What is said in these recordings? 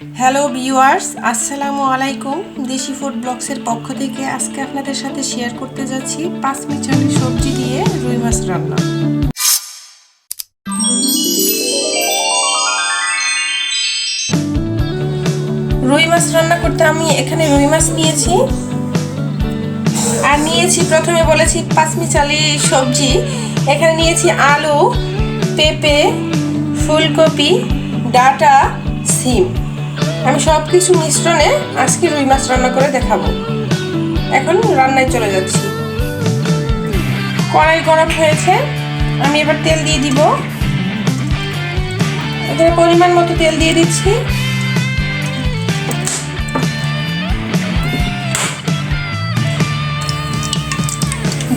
Hello viewers আসসালামু আলাইকুম। দেশি ফুড ব্লগসের পক্ষ থেকে আজকে আপনাদের সাথে শেয়ার করতে যাচ্ছি পাঁচ মিচালি সবজি দিয়ে রুই মাছ রান্না। রুই মাছ রান্না করতে আমি এখানে রুই মাছ নিয়েছি। আর নিয়েছি প্রথমে বলেছি পাঁচমি পাঁচমিচালি সবজি। এখানে নিয়েছি আলু, পেঁপে, ফুলকপি, ডাটা, সিম। আমি সব কিছু মিশ্রণে আজকে রুই মাছ রান্না করে দেখাবো। এখন রান্নায় চলে যাচ্ছি। কড়াই গরম হয়েছে, আমি এবার তেল দিয়ে দিব। এখানে পরিমাণ মতো তেল দিয়ে দিচ্ছি।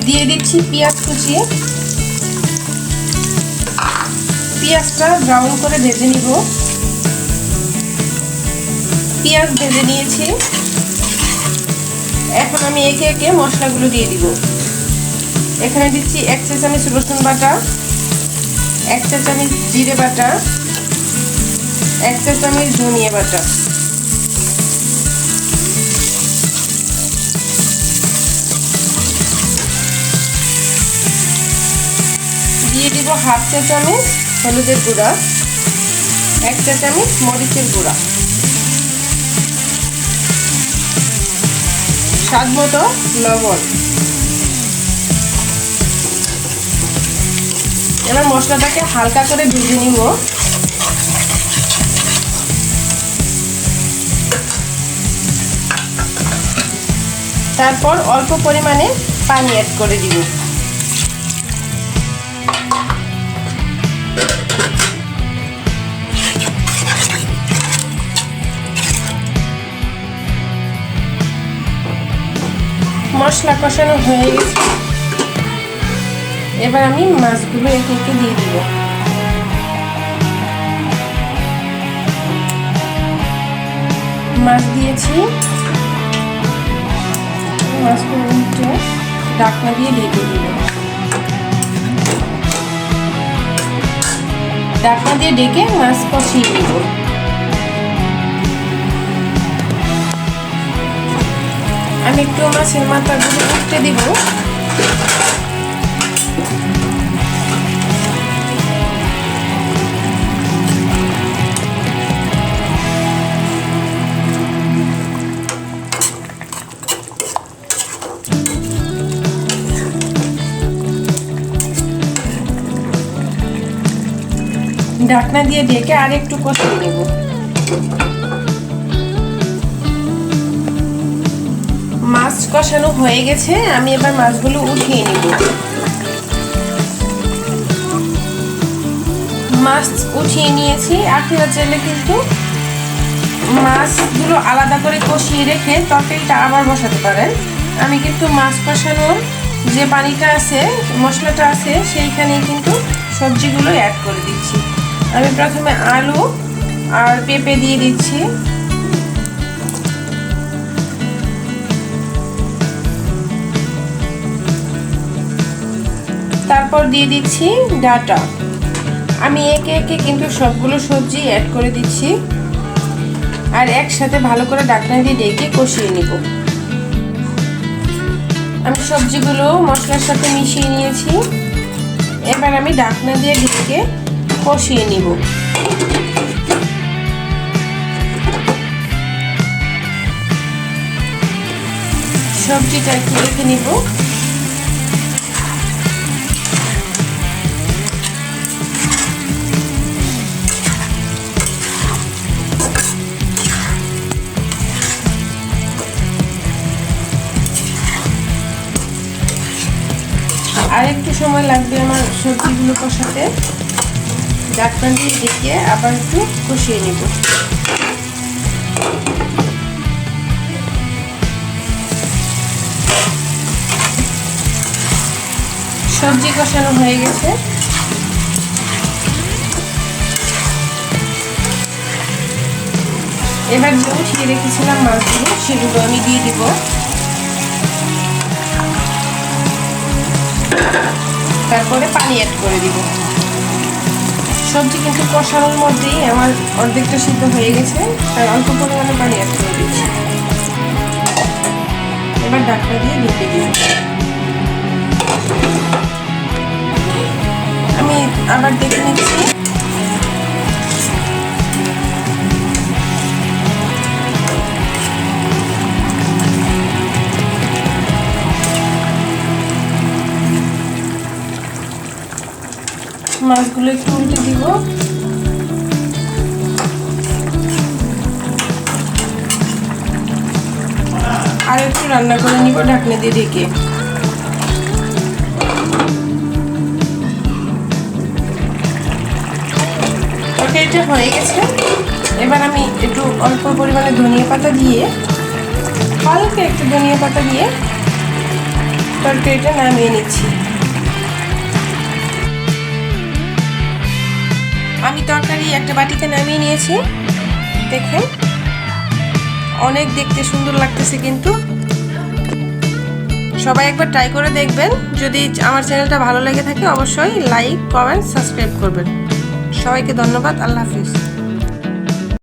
দিয়ে দিচ্ছি পেঁয়াজ কুচিয়ে। পেঁয়াজটা ব্রাউন করে ভেজে নিব। পেঁয়াজ ভেজে নিয়েছি। এখন আমি একে একে মশলাগুলো দিয়ে দিব। এখানে দিচ্ছি এক চা চামচ রসুন বাটা, এক চা চামচ জিরে বাটা, এক চা চামচ ধনিয়া বাটা। দিয়ে দিব হাফ চা চামচ হলুদের গুঁড়া, এক চা চামচ মরিচের গুঁড়া। স্বাদ মতো লবণ। এবার মশলাটাকে হালকা করে ভেজে নিব। তারপর অল্প পরিমাণে পানি অ্যাড করে দিব। মশলা কষানো হয়ে গেছে। এবার আমি মাছগুলো একে একে দিয়ে দিব। মাছ দিয়েছি। মাছগুলো উল্টে ডাকনা দিয়ে ঢেকে দিব ডাকনা দিয়ে ডেকে মাছ কষিয়ে দিব আমি একটু মাছের মাথাগুলো উঠতে দিব। ঢাকনা দিয়ে ডেকে আর একটু কষিয়ে নেব মাছ কষানো হয়ে গেছে, আমি এবার মাছগুলো উঠিয়ে নিব। মাছ উঠিয়ে নিয়েছি আপনারা চাইলে কিন্তু মাছগুলো আলাদা করে কষিয়ে রেখে তরকারিটা আবার বসাতে পারেন। আমি কিন্তু মাছ কষানোর যে পানিটা আছে, মশলাটা আছে, সেইখানেই কিন্তু সবজিগুলো অ্যাড করে দিচ্ছি। আমি প্রথমে আলু আর পেঁপে দিয়ে দিচ্ছি। দিয়ে দিচ্ছি ডাটা। আমি একে একে কিন্তু সবগুলো সবজি অ্যাড করে দিচ্ছি। আর একসাথে ভালো করে ডাকনা দিয়ে ডেকে কষিয়ে নিব। আমি সবজিগুলো মশলার সাথে মিশিয়ে নিয়েছি। এবার আমি ডাকনা দিয়ে ডেকে কষিয়ে নিব। সবজিটা একটু রেখে নিব। আর একটু সময় লাগবে আমার সবজিগুলো কষাতে। ডাকনা দিয়ে ডেকে আবার একটু কষিয়ে নেব। সবজি কষানো হয়ে গেছে। এবার যে উঠিয়ে রেখেছিলাম মাছগুলো, সেগুলো আমি দিয়ে দিব। তারপরে পানি অ্যাড করে দিব। সবজি কিন্তু কষানোর মধ্যেই আমার অর্ধেকটা সিদ্ধ হয়ে গেছে তাই অল্প পরিমাণে পানি অ্যাড করে দিচ্ছি। এবার ডাকটা দিয়ে ঢেকে দিই আমি আবার দেখে নিচ্ছি। মাছগুলো একটু উল্টে দিব। আর একটু রান্না করে নিব ঢাকনা দিয়ে ঢেকে। তরকারিটা হয়ে গেছে। এবার আমি একটু অল্প পরিমাণে ধনিয়া পাতা দিয়ে, হালকা একটু ধনিয়া পাতা দিয়ে তরকারিটা নামিয়ে নিচ্ছি। আমি তরকারি একটা বাটিতে নামিয়ে নিয়েছি। দেখে। অনেক দেখতে সুন্দর লাগতেছে কিন্তু। সবাই একবার ট্রাই করে দেখবেন। যদি আমার চ্যানেলটা ভালো লেগে থাকে অবশ্যই লাইক কমেন্ট সাবস্ক্রাইব করবেন। সবাইকে ধন্যবাদ। আল্লাহ হাফিজ।